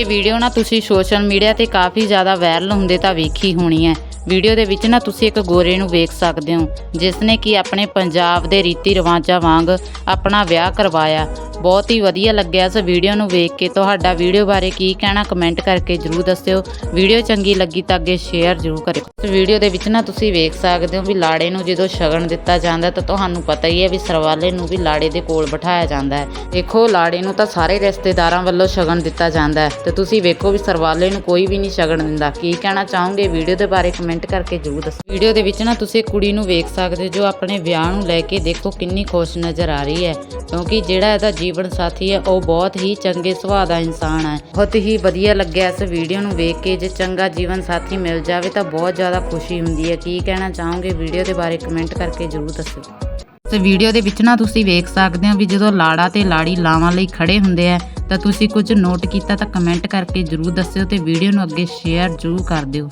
ਇਹ ਵੀਡੀਓ ਨਾ ਤੁਸੀਂ ਸੋਸ਼ਲ ਮੀਡੀਆ ਤੇ ਕਾਫੀ ਜ਼ਿਆਦਾ ਵਾਇਰਲ ਹੁੰਦੇ ਤਾਂ ਵੇਖੀ ਹੋਣੀ ਹੈ। ਵੀਡੀਓ ਦੇ ਵਿੱਚ ਨਾ ਤੁਸੀਂ ਇੱਕ ਗੋਰੇ ਨੂੰ ਵੇਖ ਸਕਦੇ ਹੋ ਜਿਸ ਨੇ ਕਿ ਆਪਣੇ ਪੰਜਾਬ ਦੇ ਰੀਤੀ ਰਿਵਾਜਾਂ ਵਾਂਗ ਆਪਣਾ ਵਿਆਹ ਕਰਵਾਇਆ। ਬਹੁਤ ਹੀ ਵਧੀਆ ਲੱਗਿਆ ਇਸ ਵੀਡੀਓ ਨੂੰ ਵੇਖ ਕੇ। ਤੁਹਾਡਾ ਵੀਡੀਓ ਬਾਰੇ ਕੀ ਕਹਿਣਾ ਕਮੈਂਟ ਕਰਕੇ ਜਰੂਰ ਦੱਸਿਓ। ਵੀਡੀਓ ਚੰਗੀ ਲੱਗੀ ਤਾਂ ਅੱਗੇ ਸ਼ੇਅਰ ਜਰੂਰ ਕਰਿਓ। ਵੀਡੀਓ ਦੇ ਵਿੱਚ ਨਾ ਤੁਸੀਂ ਵੇਖ ਸਕਦੇ ਹੋ ਵੀ ਲਾੜੇ ਨੂੰ ਜਦੋਂ ਸ਼ਗਨ ਦਿੱਤਾ ਜਾਂਦਾ ਤਾਂ ਤੁਹਾਨੂੰ ਪਤਾ ਹੀ ਹੈ ਵੀ ਸਰਵਾਲੇ ਨੂੰ ਵੀ ਲਾੜੇ ਦੇ ਕੋਲ ਬਿਠਾਇਆ ਜਾਂਦਾ ਹੈ। ਦੇਖੋ, ਲਾੜੇ ਨੂੰ ਤਾਂ ਸਾਰੇ ਰਿਸ਼ਤੇਦਾਰਾਂ ਵੱਲੋਂ ਸ਼ਗਨ ਦਿੱਤਾ ਜਾਂਦਾ ਹੈ। ਤੇ ਤੁਸੀਂ ਵੇਖੋ ਵੀ ਸਰਵਾਲੇ ਨੂੰ ਕੋਈ ਵੀ ਨਹੀਂ ਸ਼ਗਨ ਦਿੰਦਾ। ਕੀ ਕਹਿਣਾ ਚਾਹੋਗੇ? ਵੀਡੀਓ ਦੇ ਬਾਰੇ ਕਮੈਂਟ ਕਰਕੇ ਜਰੂਰ ਦੱਸੋ। ਵੀਡੀਓ ਦੇ ਵਿੱਚ ਨਾ ਤੁਸੀਂ ਕੁੜੀ ਨੂੰ ਵੇਖ ਸਕਦੇ ਹੋ ਜੋ ਆਪਣੇ ਵਿਆਹ ਨੂੰ ਲੈ ਕੇ ਦੇਖੋ ਕਿੰਨੀ ਖੁਸ਼ ਨਜ਼ਰ ਆ ਰਹੀ ਹੈ। ਕਿਉਂਕਿ ਜਿਹੜਾ ਇਹਦਾ ਜੀਵਨ ਸਾਥੀ ਹੈ, ਉਹ ਬਹੁਤ ਹੀ ਚੰਗੇ ਸੁਭਾਅ ਦਾ ਇਨਸਾਨ ਹੈ। ਬਹੁਤ ਹੀ ਵਧੀਆ ਲੱਗਿਆ ਇਸ ਵੀਡੀਓ ਨੂੰ ਵੇਖ ਕੇ। ਜੇ ਚੰਗਾ ਜੀਵਨ ਸਾਥੀ ਮਿਲ ਜਾਵੇ ਤਾਂ ਬਹੁਤ ਜ਼ਿਆਦਾ ਖੁਸ਼ੀ ਹੁੰਦੀ ਹੈ। ਕੀ ਕਹਿਣਾ ਚਾਹੋਗੇ ਵੀਡੀਓ ਦੇ ਬਾਰੇ ਕਮੈਂਟ ਕਰਕੇ ਜਰੂਰ ਦੱਸਿਓ। ਤੇ ਵੀਡੀਓ ਦੇ ਵਿੱਚ ਨਾ ਤੁਸੀਂ ਵੇਖ ਸਕਦੇ ਹੋ ਵੀ ਜਦੋਂ ਲਾੜਾ ਤੇ ਲਾੜੀ ਲਾਵਾਂ ਲਈ ਖੜੇ ਹੁੰਦੇ ਆ, ਤਾਂ ਤੁਸੀਂ ਕੁਝ ਨੋਟ ਕੀਤਾ ਤਾਂ ਕਮੈਂਟ ਕਰਕੇ ਜਰੂਰ ਦੱਸਿਓ ਤੇ ਵੀਡੀਓ ਨੂੰ ਅੱਗੇ ਸ਼ੇਅਰ ਜਰੂਰ ਕਰ ਦਿਓ।